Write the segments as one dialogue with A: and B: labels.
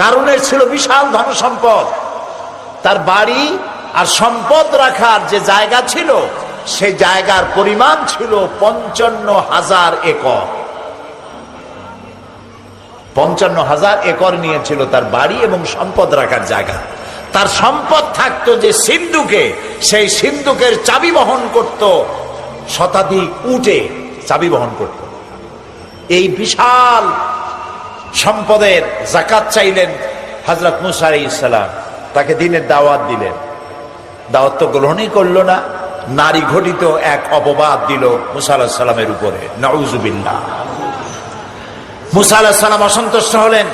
A: কারণের ছিল বিশাল ধন সম্পদ তার বাড়ি আর সম্পদ রাখার যে জায়গা ছিল সেই জায়গার পরিমাণ ছিল পঞ্চান্ন হাজার একর। পঞ্চান্ন হাজার একর নিয়েছিল তার বাড়ি এবং সম্পদ রাখার জায়গা। তার সম্পদ থাকতো যে সিন্ধুকে, সেই সিন্ধুকের চাবি বহন করত, শতাধিক উঠে চাবি বহন করত। এই বিশাল সম্পদের জাকাত চাইলেন হজরত মুসা ইসালাম তাকে দিনের দাওয়াত দিলেন। দাওয়াত তো গ্রহণই করল না। নারী ঘটিত এক অপবাদ দিল মুসা সাল্লামের উপরে। নউজুবিল্লাহ। মুসা আল্লাহ সাল্লাম অসন্তুষ্ট হলেন।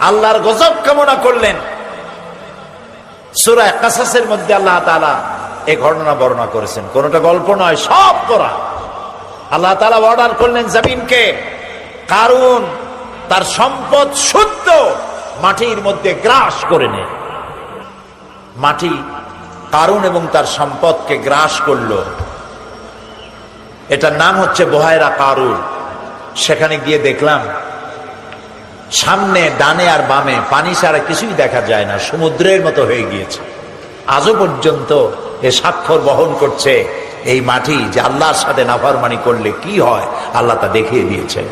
A: আল্লাহর গজব কামনা করলেন। সুরায় কাসাসের মধ্যে আল্লাহ তালা এ ঘটনা বর্ণনা করেছেন। কোনটা গল্প নয়, সব করা আল্লাহ তালা অর্ডার করলেন জামিনকে। কারণ তার সম্পদ শুদ্ধ মাটির মধ্যে গ্রাস করে নেয় মাটি কারণ এবং তার সম্পদকে গ্রাস করল। এটার নাম হচ্ছে বহায়রা কারুন। সেখানে গিয়ে দেখলাম, সামনে, ডানে আর বামে পানি ছাড়া কিছুই দেখা যায় না, সমুদ্রের মতো হয়ে গিয়েছে। আজও পর্যন্ত এ স্বাক্ষর বহন করছে, এই মাটি যে আল্লাহর সাথে নাফারমানি করলে কি হয়, আল্লাহ তা দেখিয়ে দিয়েছে।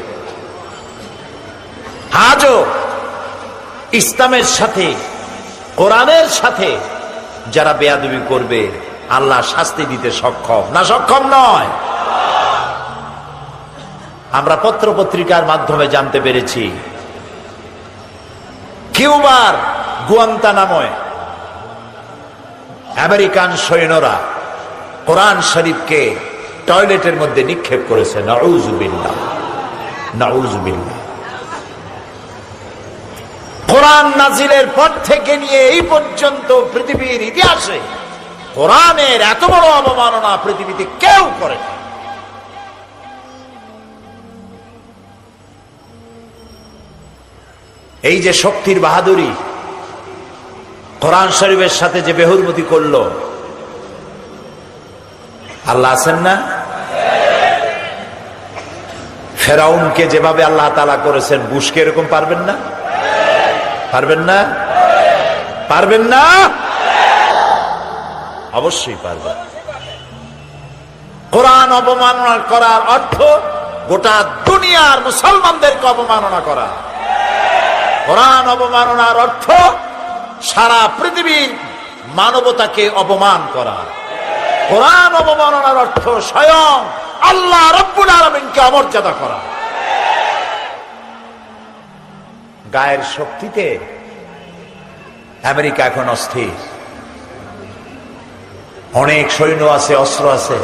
A: আজও ইসলামের সাথে, কোরআনের সাথে যারা বেয়াদবি করবে, আল্লাহ শাস্তি দিতে সক্ষম। না সক্ষম নয়। আমরা পত্র পত্রিকার মাধ্যমে জানতে পেরেছি। কিউবার গুয়ান্তা নাময় আমেরিকান সৈন্যরা কোরআন শরীফকে টয়লেটের মধ্যে নিক্ষেপ করেছে। নউজুবিল্লাহ নউজুবিল্লাহ কোরআন নাজিলের পর থেকে নিয়ে এই পর্যন্ত পৃথিবীর ইতিহাসে কোরআনের এত বড় অবমাননা পৃথিবীতে কেউ করে এই যে শক্তির বাহাদুরি, কোরআন শরীফের সাথে যে বেহুরমতি করল, আল্লাহ আছেন না? ফেরাউনকে যেভাবে আল্লাহ তালা করেছেন, বুশকে এরকম পারবেন না? পারবেন না? পারবেন না? অবশ্যই পারবেন। কোরআন অবমাননা করার অর্থ গোটা দুনিয়ার মুসলমানদেরকে অবমাননা করা। কোরআন অবমাননার অর্থ সারা পৃথিবীর মানবতাকে অপমান করা। কোরআন অবমাননার অর্থ স্বয়ং আল্লাহ রব্বুল আলমিনকে অমর্যাদা করা। গায়ের শক্তিতে আমেরিকা এখন অস্থির। অনেক সৈন্য আছে, অস্ত্র আছে।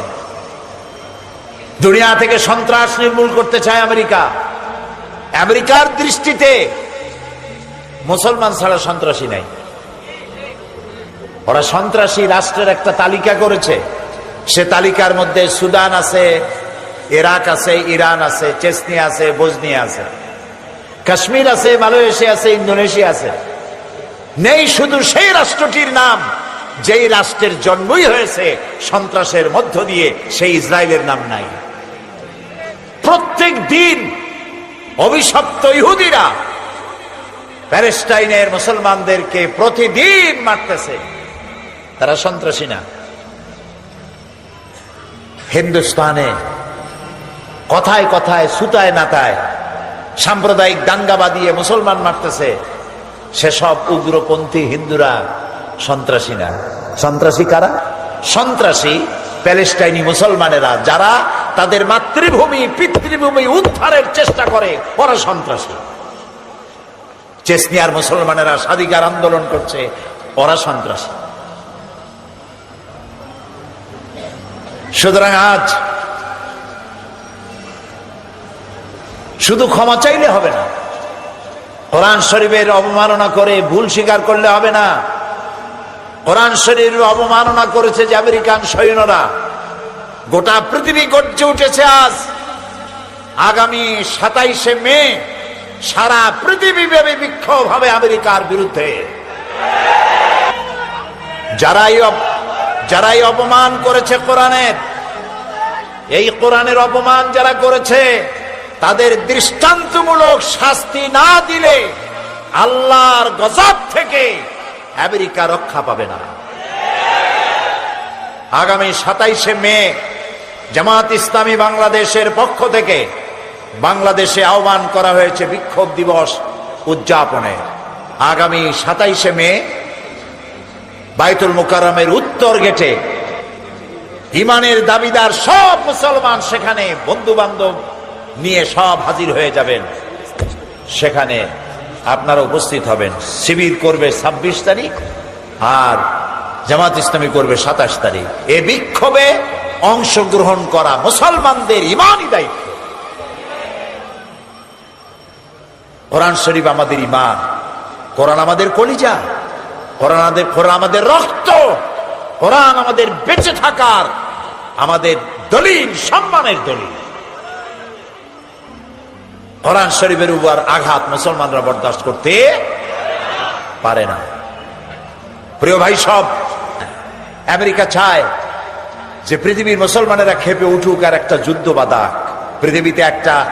A: দুনিয়া থেকে সন্ত্রাস নির্মূল করতে চায় আমেরিকা। আমেরিকার দৃষ্টিতে মুসলমান ছাড়া সন্ত্রাসী নাই। ওরা সন্ত্রাসী রাষ্ট্রের একটা তালিকা করেছে। সে তালিকার মধ্যে সুদান আছে, ইরাক আছে, ইরান আছে চেসনিয়া আছে, বজনিয়া আছে। কাশ্মীর আছে, মালয়েশিয়া আছে, ইন্দোনেশিয়া আছে। নেই শুধু সেই রাষ্ট্রটির নাম, যেই রাষ্ট্রের জন্মই হয়েছে, সন্ত্রাসের মধ্য দিয়ে সেই ইসরায়েলের নাম নাই। প্রত্যেক দিন অভিশপ্ত ইহুদিরা প্যালেস্টাইনের মুসলমানদেরকে প্রতিদিন মারতেছে। তারা সন্ত্রাসী না। হিন্দুস্তানে কথায় কথায়, সুতায় নাতায় সাম্প্রদায়িক দাঙ্গা বাদিয়ে মুসলমান মারতেছে, সেসব উগ্রপন্থী হিন্দুরা সন্ত্রাসী না। সন্ত্রাসী কারা? সন্ত্রাসী প্যালেস্টাইনি মুসলমানেরা, যারা তাদের মাতৃভূমি, পিতৃভূমি উদ্ধারের চেষ্টা করে, ওরা সন্ত্রাসী। চেসনিয়ার মুসলমানেরা স্বাধিকার আন্দোলন করছে, ওরা সন্ত্রাসী। সুতরাং আজ শুধু ক্ষমা চাইলে হবে না। কোরআন শরীফের অবমাননা করে ভুল স্বীকার করলে হবে না। কোরআন শরীফ অবমাননা করেছে যে আমেরিকান সৈন্যরা। গোটা পৃথিবী গর্জে উঠেছে আজ। আগামী সাতাইশে মে সারা পৃথিবী ব্যাপী বিক্ষোভ হবে আমেরিকার বিরুদ্ধে। যারাই যারাই অপমান করেছে কোরআনের, এই কোরআনের অপমান যারা করেছে তাদের দৃষ্টান্তমূলক শাস্তি না দিলে আল্লাহর গজব থেকে আমেরিকা রক্ষা পাবে না। আগামী সাতাইশে মে জামাত ইসলামী বাংলাদেশের পক্ষ থেকে বাংলাদেশে আহ্বান করা হয়েছে বিক্ষোভ দিবস উদযাপনের আগামী সাতাইশে মে বাইতুল মুকাররমের উত্তর গেটে ইমানের দাবিদার সব মুসলমান সেখানে বন্ধু বান্ধব নিয়ে সব হাজির হয়ে যাবেন। সেখানে আপনারা উপস্থিত হবেন। শিবির করবে ছাব্বিশ তারিখ আর জামাত ইসলামী করবে সাতাশ তারিখ। এ বিক্ষোভে অংশগ্রহণ করা মুসলমানদের ইমানই দায়িত্ব। কোরআন শরীফ আমাদের ইমান, কোরআন আমাদের কলিজা, কোরআন আমাদের কোরআন আমাদের রক্ত, কোরআন আমাদের বেঁচে থাকার, আমাদের দলিল, সম্মানের দলিল। কোরআন শরীফের উপর আঘাত মুসলমানরা বরদাস্ত করতে পারে না। প্রিয় ভাই, সব আমেরিকা চায় যে পৃথিবীর মুসলমানেরা খেপে উঠুক আর একটা যুদ্ধ বাদাক পৃথিবীতে একটা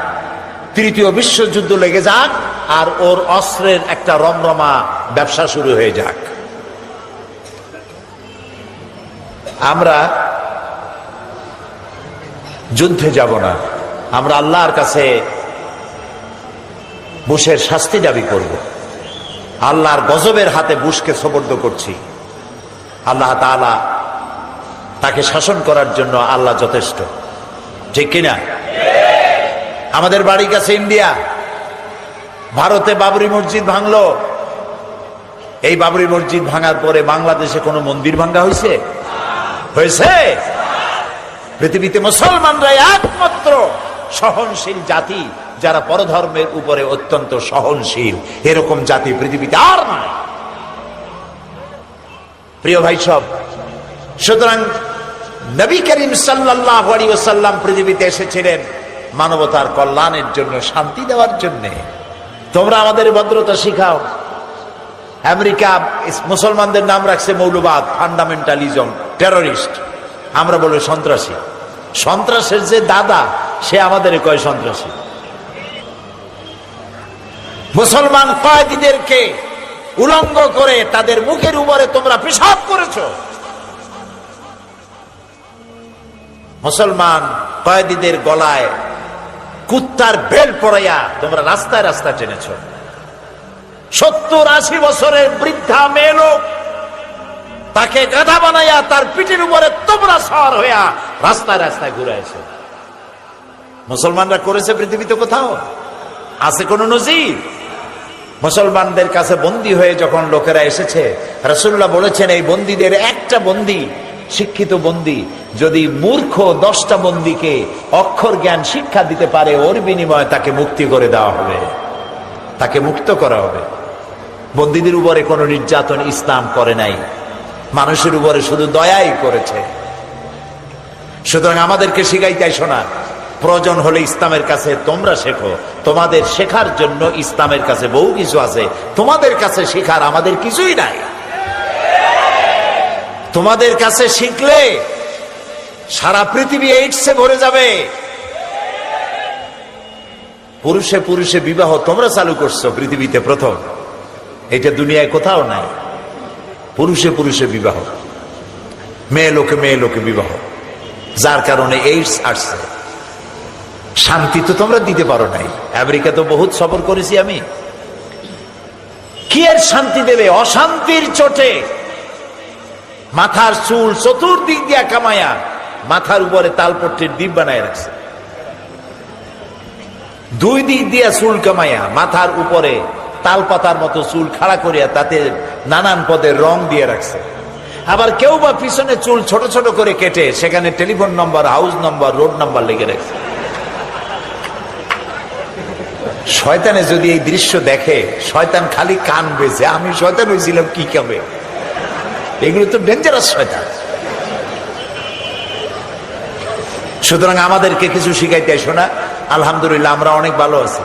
A: তৃতীয় বিশ্বযুদ্ধ লেগে যাক আর ওর অস্ত্রের একটা রমরমা ব্যবসা শুরু হয়ে যাক। আমরা যুদ্ধে যাব না। আমরা আল্লাহর কাছে বুশের শাস্তি দাবি করব। আল্লাহর গজবের হাতে বুশকে সবর্দ করছি। আল্লাহ তাআলা তাকে শাসন করার জন্য আল্লাহ যথেষ্ট। ঠিক কিনা? আমাদের বাড়ির কাছে ইন্ডিয়া। ভারতে বাবরি মসজিদ ভাঙলো। এই বাবরি মসজিদ ভাঙার পরে বাংলাদেশে কোনো মন্দির ভাঙ্গা হয়েছে? হয়েছে? পৃথিবীতে মুসলমানরাই একমাত্র সহনশীল জাতি। যারা পরধর্মের উপরে অত্যন্ত সহনশীল, এরকম জাতি পৃথিবীতে আর নয়। প্রিয় ভাই সব, সুতরাং নবী করিম সাল্লাহ পৃথিবীতে এসেছিলেন মানবতার কল্যাণের জন্য, শান্তি দেওয়ার জন্যে। তোমরা আমাদের ভদ্রতা শিখাও। আমেরিকা মুসলমানদের নাম রাখছে মৌলবাদ, ফান্ডামেন্টালিজম, টেররিস্ট। আমরা বলি সন্ত্রাসী। সন্ত্রাসের যে দাদা, সে আমাদের কয় সন্ত্রাসী। মুসলমান কয়েদিদেরকে উলঙ্গ করে তাদের মুখের উপরে তোমরা পেশাব করেছ। মুসলমান কয়েদিদের গলায় কুত্তার বেল পড়াইয়া তোমরা রাস্তায় রাস্তায় টেনেছ। সত্তর আশি বছরের বৃদ্ধা মেয়ে লোক তাকে গাধা বানাইয়া তার পিঠের উপরে তোমরা সর হইয়া রাস্তায় রাস্তায় ঘুরে এসে মুসলমানরা করেছে পৃথিবীতে কোথাও? আছে কোন নজির? মুসলমানদের কাছে বন্দী হয়ে যখন লোকেরা এসেছে রসুল্লাহ বলেছেন, এই বন্দীদের একটা বন্দী, শিক্ষিত বন্দী, যদি মূর্খ দশটা বন্দীকে অক্ষর জ্ঞান শিক্ষা দিতে পারে, ওর বিনিময়ে তাকে মুক্তি করে দেওয়া হবে। তাকে মুক্ত করা হবে। বন্দীদের উপরে কোনো নির্যাতন ইসলাম করে নাই। মানুষের উপরে শুধু দয়াই করেছে। সুতরাং আমাদেরকে শিখাইতে শোনা প্রয়োজন হলে ইসলামের কাছে তোমরা শেখো। তোমাদের শেখার জন্য ইসলামের কাছে বহু কিছু আছে। তোমাদের কাছে শেখার আমাদের কিছুই নাই। তোমাদের কাছে শিখলে সারা পৃথিবী এইডসে ভরে যাবে। পুরুষে পুরুষে বিবাহ তোমরা চালু করছ পৃথিবীতে প্রথম। এটা দুনিয়ায় কোথাও নাই। পুরুষে পুরুষে বিবাহ। মেয়ে লোকে মেয়ে লোকে বিবাহ। যার কারণে এইডস আসছে। শান্তি তো তোমরা দিতে পারো নাই। আমেরিকা তো বহুত সফর করেছি আমি। কি এর শান্তি দেবে? অশান্তির চোটে। মাথার চুল চতুর্দিক দিয়া কামায়া মাথার উপরে তালপট্টির দ্বীপ বানায় রাখছে। দুই দিক দিয়া চুল কামাইয়া মাথার উপরে তাল পাতার মতো চুল খাড়া করিয়া তাতে নানান পদের রং দিয়ে রাখছে। আবার কেউ বা পিছনে চুল ছোট ছোট করে কেটে সেখানে telephone number, house number, road number লেগে রাখছে। শয়তানে যদি এই দৃশ্য দেখে, শয়তান খালি কান বেছে আমি শয়তান হয়েছিলাম কি কবে এগুলো তো ডেঞ্জারাস শয়তান। সুতরাং আমাদেরকে কিছু শিখাইতে এসো না। আলহামদুলিল্লাহ, আমরা অনেক ভালো আছি।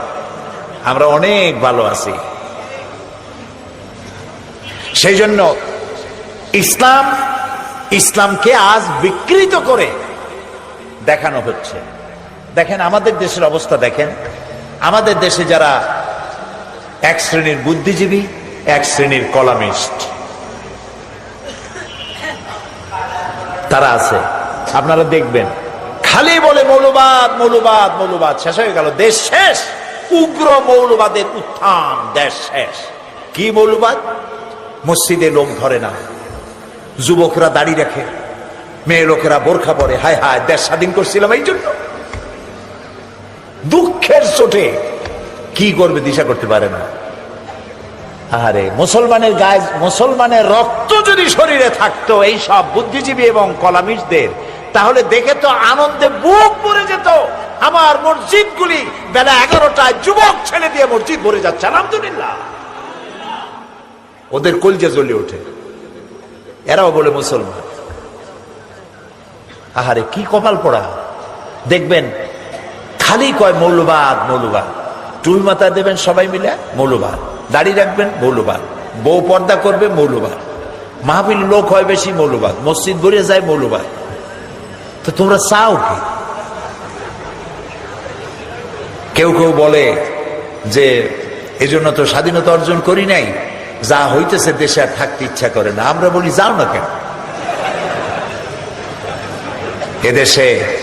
A: আমরা অনেক ভালো আছি। সেই জন্য ইসলাম, ইসলামকে আজ বিকৃত করে দেখানো হচ্ছে। দেখেন, আমাদের দেশের অবস্থা দেখেন। আমাদের দেশে যারা এক শ্রেণির বুদ্ধিজীবী, এক শ্রেণির কলামিস্ট, তারা আছে। আপনারা দেখবেন, খালি বলে মৌলবাদ মৌলবাদ মৌলবাদ, শেষ হয়ে গেল। দেশ শেষ, উগ্র মৌলবাদের উত্থান, দেশ শেষ। কি মৌলবাদ? মসজিদে লোক ধরে না, যুবকরা দাড়ি রাখে, মেয়ে লোকেরা বোরখা পরে, হায় হায়, দেশ স্বাধীন করছিলাম এই জন্য। দুঃখের চোটে। কি করবে দিশা করতে পারে না। আরে মুসলমানের গায়ে, মুসলমানের রক্ত যদি শরীরে থাকতো, এই সব বুদ্ধিজীবী এবং কলামিস্টদের তাহলে দেখে তো আনন্দে বুক ভরে যেত। আমার মসজিদগুলি বেলা এগারোটায় যুবক ছেলে দিয়ে মসজিদ ভরে যাচ্ছে, আলহামদুলিল্লাহ। ওদের কলজে জ্বলে ওঠে। এরাও বলে মুসলমান। আহারে, কি কপাল পড়া। দেখবেন খালি কয় মৌলবাদ মৌলবাদ। টুই মাথা দেবেন সবাই মিলে, মৌলবাদ। দাড়ি রাখবেন, মৌলবাদ। বউ পর্দা করবে, মৌলবাদ। মাহফিল লোক হয় বেশি, মৌলবাদ। মসজিদ ভরে যায়, মৌলবাদ। তো তোমরা চাও কি? কেউ কেউ বলে যে, এজন্য তো স্বাধীনতা অর্জন করি নাই। যা হইতেছে দেশে আর থাকতে ইচ্ছা করে না। আমরা বলি, যাও না কেন? এদেশে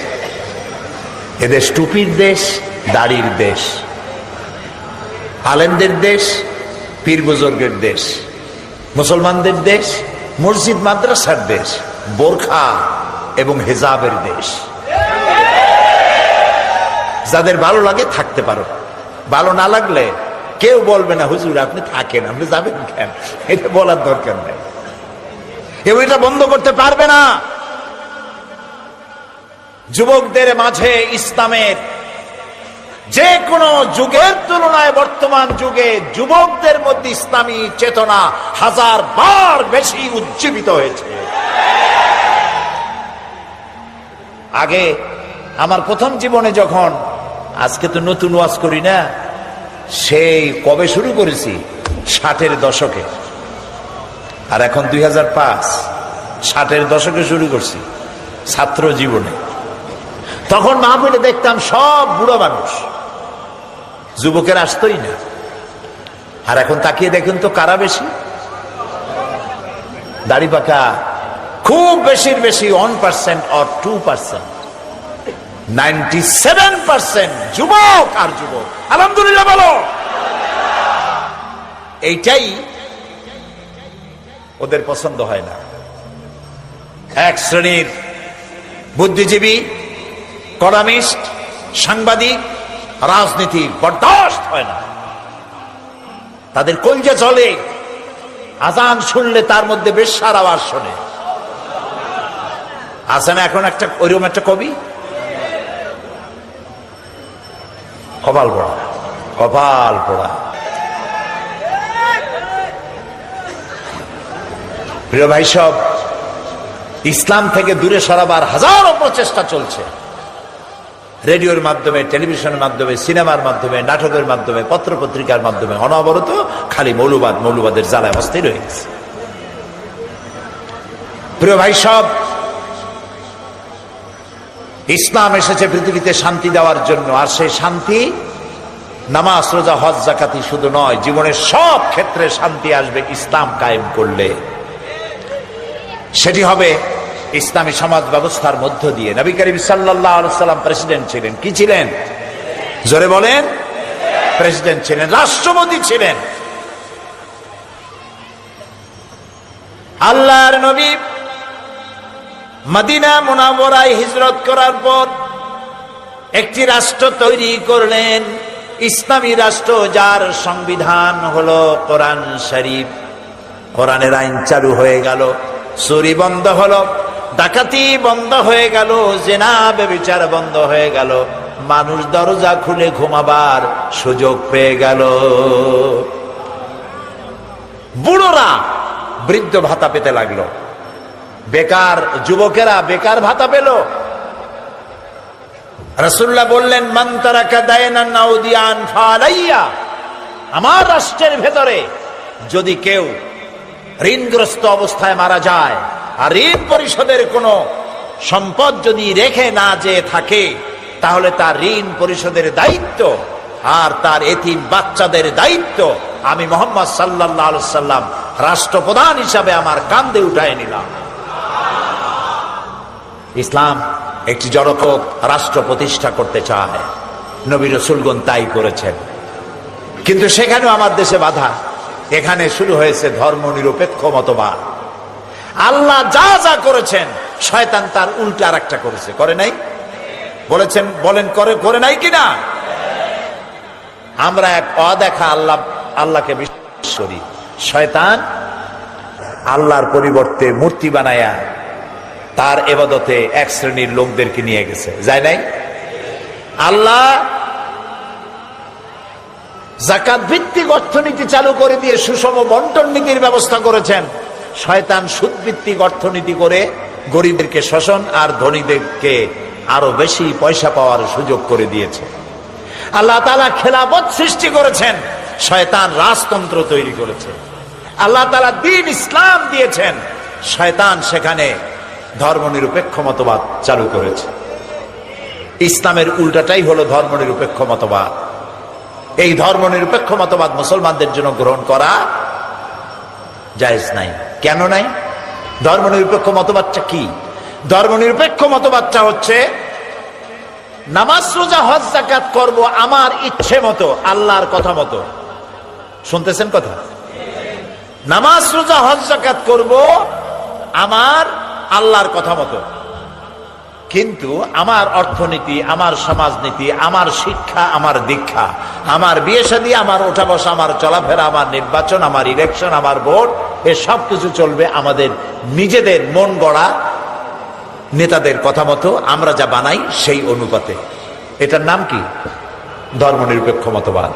A: এদেশ টুপির দেশ, দাড়ির দেশ। আলেমদের দেশ, পীর বুজুর্গের দেশ। মুসলমানদের দেশ, মসজিদ, মাদ্রাসার দেশ, বোরখা এবং হেজাবের দেশ। যাদের ভালো লাগে থাকতে পারো। ভালো না লাগলে কেউ বলবে না, হুজুর, আপনি থাকেন, আপনি যাবেন কেন? এটা বলার দরকার নেই। কেউ এটা বন্ধ করতে পারবে না। যুবকদের মাঝে ইসলামের যে কোনো যুগের তুলনায় বর্তমান যুগে যুবকদের মধ্যে ইসলামী চেতনা হাজার বার বেশি উজ্জীবিত হয়েছে। আগে আমার প্রথম জীবনে যখন, আজকে তো নতুন ওয়াজ করি না, সেই কবে শুরু করেছি? ষাটের দশকে। আর এখন দুই হাজার পাঁচ, ষাটের দশকে শুরু করছি, ছাত্র জীবনে। তখন মাহফিলে দেখতাম সব বুড়ো মানুষ। যুবকের আসতোই না। আর এখন তাকিয়ে দেখুন তো কারা বেশি? দাড়ি পাকা খুব বেশির বেশি one percent or two percent ninety seven percent যুবক আর যুবক। আলহামদুলিল্লাহ বলো এইটাই ওদের পছন্দ হয় না। এক শ্রেণির বুদ্ধিজীবী কলামিস্ট সাংবাদিক, রাজনীতি বরদাস্ত হয় না। তাদের কলজে চলে আজান শুনলে তার মধ্যে বেশার আওয়াজ শোনে। আছে না এখন একটা, ওইরকম একটা কবি? কপাল পড়া কপাল পড়া। প্রিয় ভাই সব, ইসলাম থেকে দূরে সরাবার হাজারো প্রচেষ্টা চলছে। রেডিওর মাধ্যমে, টেলিভিশনের মাধ্যমে, সিনেমার মাধ্যমে, নাটকের মাধ্যমে, পত্রপত্রিকার মাধ্যমে, অনবরত খালি মৌলবাদ, মৌলবাদের জ্বালায় অস্থির হয়ে গেছে। প্রিয় ভাই সব, ইসলাম এসেছে পৃথিবীতে শান্তি দেওয়ার জন্য, আর সেই শান্তি, নামাজ, রোজা, হজ জাকাতি শুধু নয়, জীবনের সব ক্ষেত্রে শান্তি আসবে ইসলাম কায়েম করলে। সেটি হবে ইসলামী সমাজ ব্যবস্থার মধ্য দিয়ে। নবী করিম সাল্লাম প্রেসিডেন্ট ছিলেন। কি ছিলেন? জোরে বলেন। প্রেসিডেন্ট ছিলেন, রাষ্ট্রপতি ছিলেন। আল্লাহর নবী মদিনা মুনাবরায় হিজরত করার পর একটি রাষ্ট্র তৈরি করলেন। ইসলামী রাষ্ট্র যার সংবিধান হলো কোরআন শরীফ। কোরআনের আইন চালু হয়ে গেল। চুরি বন্ধ হলো। ডাকাতি বন্ধ হয়ে গেল, জেনা বেবিচার বন্ধ হয়ে গেল। মানুষ দরজা খুলে ঘুমাবার সুযোগ পেয়ে গেল। বুড়োরা বৃদ্ধ ভাতা পেতে লাগল। বেকার যুবকেরা বেকার ভাতা পেল। রসুল্লাহ বললেন মন্তারাকা দায়নান ফালাইয়া। আমার রাষ্ট্রের ভেতরে যদি কেউ ঋণগ্রস্ত অবস্থায় মারা যায় আর ঋণ পরিশোধের কোনো সম্পদ যদি রেখে না যে থাকে, তাহলে তার ঋণ পরিশোধের দায়িত্ব আর তার এতিম বাচ্চাদের দায়িত্ব আমি মোহাম্মদ সাল্লাহ সাল্লাম রাষ্ট্রপ্রধান হিসাবে আমার কান্দে উঠায় নিলাম। ইসলাম একটি জড়কক রাষ্ট্র প্রতিষ্ঠা করতে চায়। নবী রসুলগণ তাই করেছেন। কিন্তু সেখানেও আমার দেশে বাধা। এখানে শুরু হয়েছে ধর্ম নিরপেক্ষ মতবাদ। আল্লাহ যা যা করেছেন, শয়তান তার উল্টা আর একটা করেছে। করে নাই? বলেছেন, বলেন, করে করে নাই কিনা? আমরা এক অদেখা আল্লাহ, আল্লাহকে বিশ্বাস করি। শয়তান আল্লাহর পরিবর্তে মূর্তি বানায়া তার এবাদতে এক শ্রেণির লোকদেরকে নিয়ে গেছে। যায় নাই? আল্লাহ জাকাত ভিত্তিক অর্থনীতি চালু করে দিয়ে সুষম বন্টন নীতির ব্যবস্থা করেছেন। শয়তান সুদ ভিত্তিক অর্থনীতি করে গরিবদেরকে শোষণ আর ধনীদেরকে আরও বেশি পয়সা পাওয়ার সুযোগ করে দিয়েছে। আল্লাহ তালা খেলাবত সৃষ্টি করেছেন, শয়তান রাজতন্ত্র তৈরি করেছে। আল্লাহ তালা দিন ইসলাম দিয়েছেন, শয়তান সেখানে ধর্মনিরপেক্ষ মতবাদ চালু করেছে। ইসলামের উল্টাটাই হলো ধর্মনিরপেক্ষ মতবাদ। এই ধর্মনিরপেক্ষ মতবাদ মুসলমানদের জন্য গ্রহণ করা জায়েজ নাই। কেন নাই? ধর্মনিরপেক্ষ মতবাদটা কি? ধর্মনিরপেক্ষ মতবাদটা হচ্ছে, নামাজ, রোজা, হজ জাকাত করব আমার ইচ্ছে মতো, আল্লাহর কথা মতো। শুনতেছেন কথা? নামাজ, রোজা, হজ জাকাত করব আমার আল্লাহর কথা মতো। কিন্তু আমার অর্থনীতি, আমার সমাজনীতি, আমার শিক্ষা, আমার দীক্ষা, আমার বিয়ে শাদী আমার ওঠা বসা আমার চলাফেরা, আমার নির্বাচন, আমার ইলেকশন আমার ভোট, এ সব কিছু চলবে আমাদের নিজেদের মন গড়া নেতাদের কথা মতো, আমরা যা বানাই সেই অনুপাতে। এটার নাম কি? ধর্মনিরপেক্ষ মতবাদ।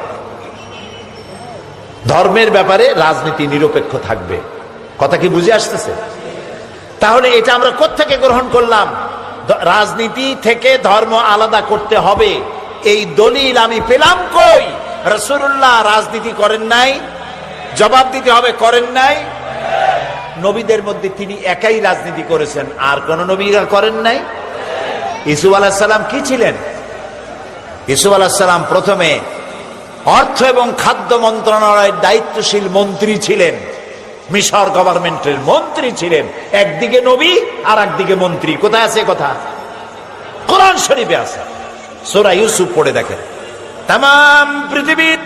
A: ধর্মের ব্যাপারে রাজনীতি নিরপেক্ষ থাকবে। কথা কি বুঝে আসতেছে? তাহলে এটা আমরা কোত্থেকে গ্রহণ করলাম? রাজনীতি থেকে ধর্ম আলাদা করতে হবে। এই দলিল আমি পেলাম কই? রসুল্লাহ রাজনীতি করেন নাই, জবাব দিতে হবে করেন নাই। নবীদের মধ্যে তিনি একাই রাজনীতি করেছেন, আর কোন নবীরা করেন নাই। ইসুফ আলাহিসাল্লাম কি ছিলেন? ইসুফ আলাহিসাল্লাম প্রথমে অর্থ এবং খাদ্য মন্ত্রণালয়ের দায়িত্বশীল মন্ত্রী ছিলেন। মিশর গভর্নমেন্টের মন্ত্রী ছিলেন। একদিকে নবী আর একদিকে মন্ত্রী। কোথায় আছে কথা? কোরআন শরীফে আছে। সোরা ইউসুফ পড়ে দেখেন। তাম পৃথিবীর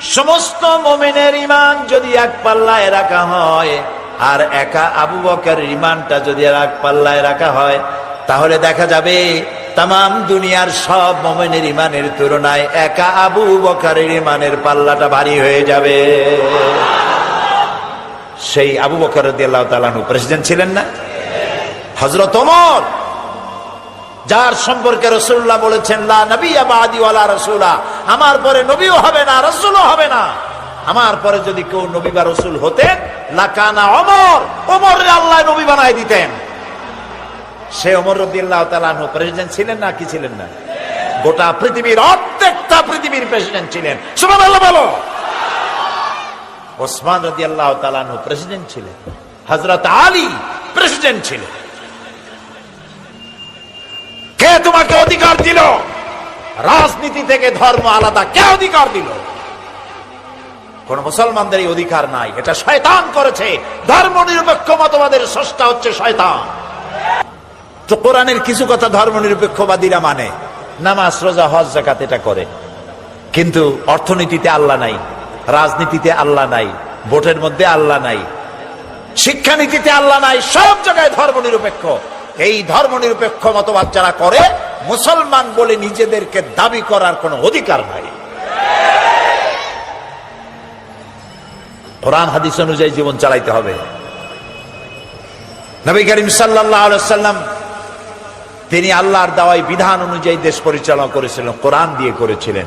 A: সমস্ত মোমেনের ইমান যদি এক পাল্লায় রাখা হয়, আর একা আবু বকের ইমানটা যদি আর এক পাল্লায় রাখা হয়, তাহলে দেখা যাবে তাম দুনিয়ার সব মোমেনের ইমানের তুলনায় একা আবু বকারের ইমানের পাল্লাটা ভারী হয়ে যাবে। সেই আবু বকর আল্লাহ প্রেসিডেন্ট ছিলেন না? হজরত ওমর, যার সম্পর্কে রসুল্লাহ বলেছেন, লা নবী আবাদিওয়ালা রসুলা আমার পরে নবীও হবে না, রসুলও হবে না। আমার পরে যদি কেউ নবী বা রসুল হতেন, লাকানা অমর অমর আল্লাহ নবী বানাই দিতেন। সে ওমর রদিয়াল্লাহ তালানহু প্রেসিডেন্ট ছিলেন না, কি ছিলেন না? গোটা পৃথিবীর অর্ধেকটা পৃথিবীর প্রেসিডেন্ট ছিলেন। সুবহানাল্লাহ বলো। ওসমান রদি আল্লাহ তালানু প্রেসিডেন্ট ছিলেন। হজরত আলী প্রেসিডেন্ট ছিলেন। কে তোমাকে অধিকার দিল? রাজনীতি থেকে ধর্ম আলাদা কে অধিকার দিল? কোন মুসলমানদের এই অধিকার নাই। এটা শয়তান করেছে। ধর্ম নিরপেক্ষ মতবাদের স্রষ্টা হচ্ছে শয়তান। তো কোরআনের কিছু কথা ধর্ম নিরপেক্ষবাদীরা মানে নামাজ, রোজা, হজ জাকাত এটা করে। কিন্তু অর্থনীতিতে আল্লাহ নাই। রাজনীতিতে আল্লাহ নাই, ভোটের মধ্যে আল্লাহ নাই, শিক্ষানীতিতে আল্লাহ নাই, সব জায়গায় ধর্ম নিরপেক্ষ এই ধর্ম নিরপেক্ষ মতবাদ যারা করে, মুসলমান বলে নিজেদেরকে দাবি করার কোনো অধিকার নাই। কোরআন, হাদিস অনুযায়ী জীবন চালাইতে হবে। নবী করিম সাল্লাম তিনি আল্লাহর দাওয়াই বিধান অনুযায়ী দেশ পরিচালনা করেছিলেন, কোরআন দিয়ে করেছিলেন।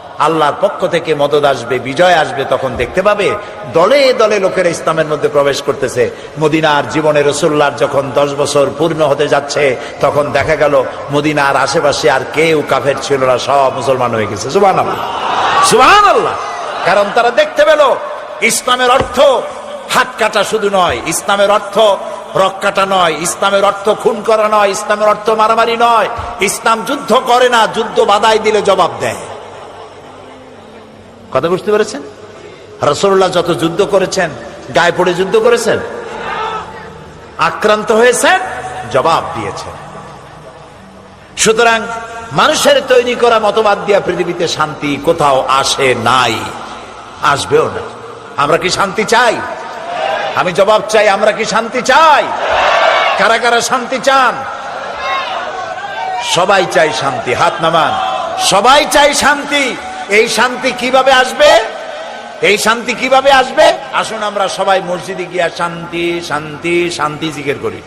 A: আল্লাহর পক্ষ থেকে মদত আসবে, বিজয় আসবে তখন দেখতে পাবে। দলে দলে লোকেরা ইসলামের মধ্যে প্রবেশ করতেছে। মদিনার জীবনে রসুল্লার যখন দশ বছর পূর্ণ হতে যাচ্ছে, তখন দেখা গেল মদিনার আশেপাশে আর কেউ কাফের ছিল না, সব মুসলমান হয়ে গেছে। সুবাহ সুবাহ আল্লাহ কারণ তারা দেখতে পেল, ইসলামের অর্থ হাত কাটা শুধু নয়, ইসলামের অর্থ রক কাটা নয়, ইসলামের অর্থ খুন করা নয়, ইসলামের অর্থ মারামারি নয়। ইসলাম যুদ্ধ করে না, যুদ্ধ বাধাই দিলে জবাব দেয়। কথা বুঝতে পেরেছেন? রসল্লাহ যত যুদ্ধ করেছেন, গায়ে পড়ে যুদ্ধ করেছেন? আক্রান্ত হয়েছেন? জবাব দিয়েছেন। সুতরাং মানুষের তৈরি করা মতবাদ দিয়া পৃথিবীতে শান্তি কোথাও আসে নাই। আসবেও না। আমরা কি শান্তি চাই? আমি জবাব চাই, আমরা কি শান্তি চাই? কারা কারা শান্তি চান? সবাই চাই শান্তি, হাত নামান। সবাই চাই শান্তি। এই শান্তি কীভাবে আসবে? এই শান্তি কীভাবে আসবে? আসুন আমরা সবাই মসজিদে গিয়া শান্তি শান্তি শান্তি জিকের করি।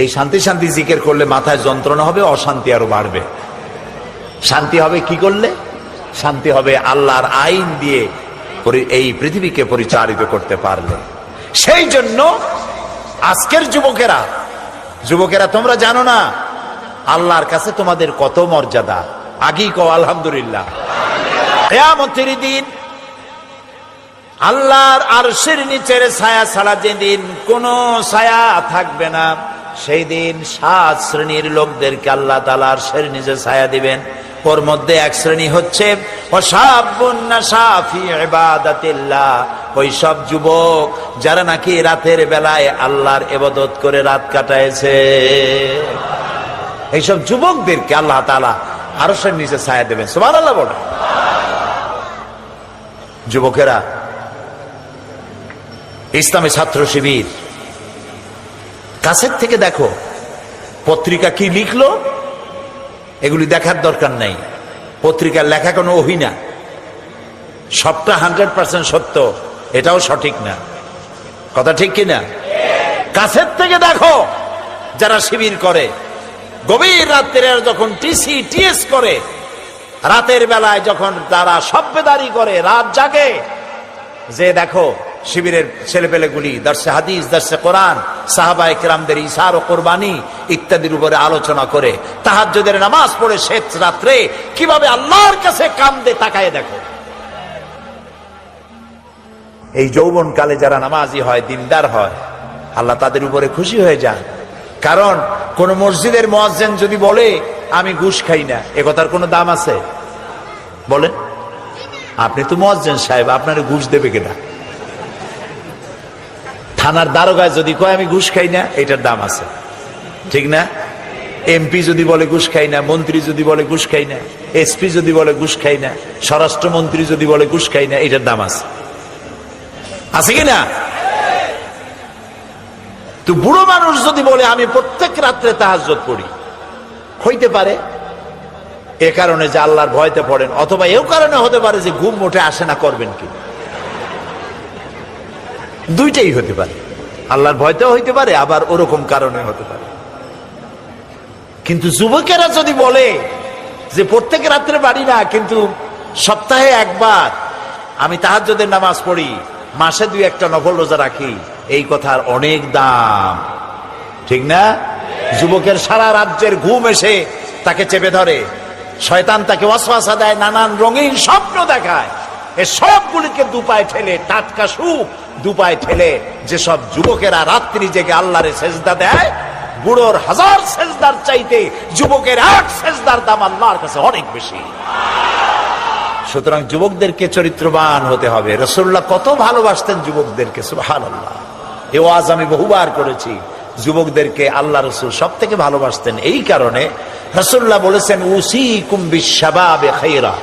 A: এই শান্তি শান্তি জিকের করলে মাথায় যন্ত্রণা হবে, অশান্তি আরও বাড়বে। শান্তি হবে কি করলে? শান্তি হবে আল্লাহর আইন দিয়ে এই পৃথিবীকে পরিচালিত করতে পারলে। সেই জন্য আজকের যুবকেরা যুবকেরা তোমরা জানো না, আল্লাহর কাছে তোমাদের কত মর্যাদা। আগেই কও, আলহামদুলিল্লাহ। কেয়ামতের দিন আল্লাহর আরশের নিচের ছায়া ছাড়া যেদিন কোন ছায়া থাকবে না সেই দিন সাত শ্রেণির লোকদেরকে আল্লাহ তালা আরশের নিচে ছায়া দিবেন। ওর মধ্যে এক শ্রেণি হচ্ছে ওই সব যুবক যারা নাকি রাতের বেলায় আল্লাহর এবাদত করে রাত কাটাইছে এইসব যুবকদেরকে আল্লাহ তালা আরশের নিচে ছায়া দেবেন। সুমান আল্লাহ বলে যুবকেরা, ইসলামী ছাত্র শিবির, কাছের থেকে দেখো, পত্রিকা কি লিখলো? এগুলি দেখার দরকার নাই। পত্রিকার লেখা কোনো অহিনা সবটা হান্ড্রেড পার্সেন্ট সত্য, এটাও সঠিক না। কথা ঠিক কিনা? কাছের থেকে দেখো, যারা শিবির করে গভীর রাত্রে যখন টিসি টিএস করে, রাতের বেলায় যখন তারা সভ্যদারি করে, রাত জাগে, যে দেখো, শিবিরের ছেলেপেলেগুলি, দর্শে হাদিস, দর্শে কোরআন সাহাবা একরামদের ইসার ও কোরবানি ইত্যাদির উপরে আলোচনা করে, তাহাজ্জুদের নামাজ পড়ে শেষ রাত্রে কীভাবে আল্লাহর কাছে কান্দে তাকায় দেখো। এই যৌবন কালে যারা নামাজি হয়, দিনদার হয়, আল্লাহ তাদের উপরে খুশি হয়ে যান। কারণ কোন মসজিদের মোয়াজ্জেন যদি বলে, আমি ঘুষ খাই না, এ কথার কোনো দাম আছে? বলেন। আপনি তো মোয়াজ্জেন সাহেব, আপনার ঘুষ দেবে কিনা থানার দারোগায় যদি কয়, আমি ঘুষ খাই না, এটার দাম আছে। ঠিক না? এমপি যদি বলে, ঘুষ খাই না, মন্ত্রী যদি বলে, ঘুষ খাই না, এসপি যদি বলে, ঘুষ খাই না, স্বরাষ্ট্রমন্ত্রী যদি বলে, ঘুষ খাই না, এটার দাম আছে। আছে কি না? তো বুড়ো মানুষ যদি বলে, আমি প্রত্যেক রাত্রে তাহাজ্জত পড়ি। হইতে পারে। এ কারণে যে আল্লাহর ভয়তে পড়েন, অথবা এও কারণে হতে পারে যে ঘুম মোটে আসে না, করবেন কি? দুইটাই হতে পারে। আল্লাহর ভয়তেও হইতে পারে, আবার ওরকম কারণে হতে পারে। কিন্তু যুবকেরা যদি বলে যে, প্রত্যেক রাত্রে বাড়ি না, কিন্তু সপ্তাহে একবার আমি তাহাজ্জুদের নামাজ পড়ি মাসে দুই একটা নফল রোজা রাখি, এই কথার অনেক দাম। ঠিক না? যুবকের সারা রাজ্যের ঘুম এসে তাকে চেপে ধরে। শয়তান তাকে ওয়াসওয়াসা দেয়, নানান রঙিন স্বপ্ন দেখায়। এ সবগুলিকে দুপায় ঠেলে টাটকা সুখ, দুপায় ঠেলে যেসব যুবকেরা রাত্রি জেগে আল্লাহরে সেজদা দেয়, বুড়োর হাজার সেজদার চাইতে যুবকের এক সেজদার দাম আল্লাহর কাছে অনেক বেশি। সুতরাং যুবকদেরকে চরিত্রবান হতে হবে। রসুল্লাহ কত ভালোবাসতেন যুবকদেরকে সুহান আল্লাহ এ ওয়াজ আমি বহুবার করেছি। যুবকদেরকে আল্লাহ রসুল সব থেকে ভালোবাসতেন। এই কারণে রসুল্লাহ বলেছেন উসি কুম্বি কুম্বিসাবে খেরা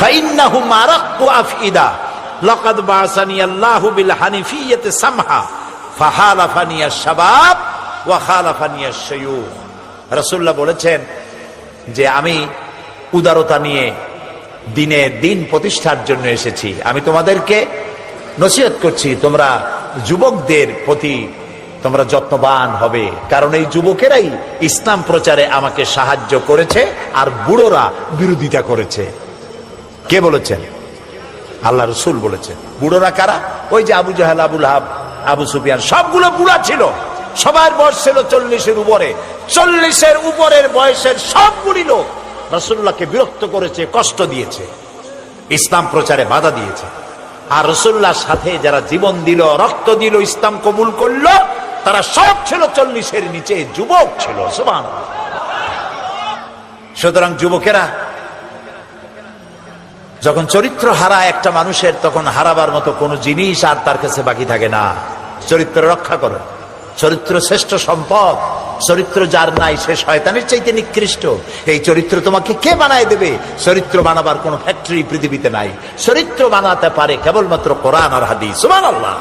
A: ফাইন্নাহুম আরাক্কু আফইদা, লাকাদ বাসানি আল্লাহু বিল হানিফিয়াতে সামহা, ফাহালাফানি আশ-শাবাব ওয়া খালাফানি আশ-শায়ুখ রাসূলুল্লাহ বলেছেন যে, আমি উদারতা নিয়ে দিনে দিন প্রতিষ্ঠার জন্য এসেছি। আমি তোমাদেরকে নসিহত করছি, তোমরা যুবকদের প্রতি তোমরা যত্নবান হবে। কারণ এই যুবকেরাই ইসলাম প্রচারে আমাকে সাহায্য করেছে আর বুড়োরা বিরোধিতা করেছে। কে বলেছেন? আল্লাহ রসুল বলেছেন। বুড়োরা কারা? ওই যে Abu Jahl Abu Lahab Abu Sufyan, সবগুলো বুড়া ছিল। সবার বয়স ছিল চল্লিশের উপরে। চল্লিশের উপরের বয়সের সবগুলি লোক রসুল্লাহকে বিরক্ত করেছে, কষ্ট দিয়েছে, ইসলাম প্রচারে বাধা দিয়েছে। আর রসুল্লাহর সাথে যারা জীবন দিল, রক্ত দিল, ইসলাম কবুল করল, তারা সব ছিল, চল্লিশের নিচে যুবক ছিল সুবান সুতরাং যুবকেরা, যখন চরিত্র হারা একটা মানুষের, তখন হারাবার মতো কোনো জিনিস আর তার কাছে বাকি থাকে না। চরিত্র রক্ষা করো। চরিত্র শ্রেষ্ঠ সম্পদ, চরিত্র যার নাই সে শয়তানের চাইতে নিকৃষ্ট। এই চরিত্র তোমাকে কে বানায় দেবে? চরিত্র বানাবার কোনো ফ্যাক্টরি পৃথিবীতে নাই। চরিত্র বানাতে পারে কেবলমাত্র কোরআন আর হাদিস। সুবহানাল্লাহ।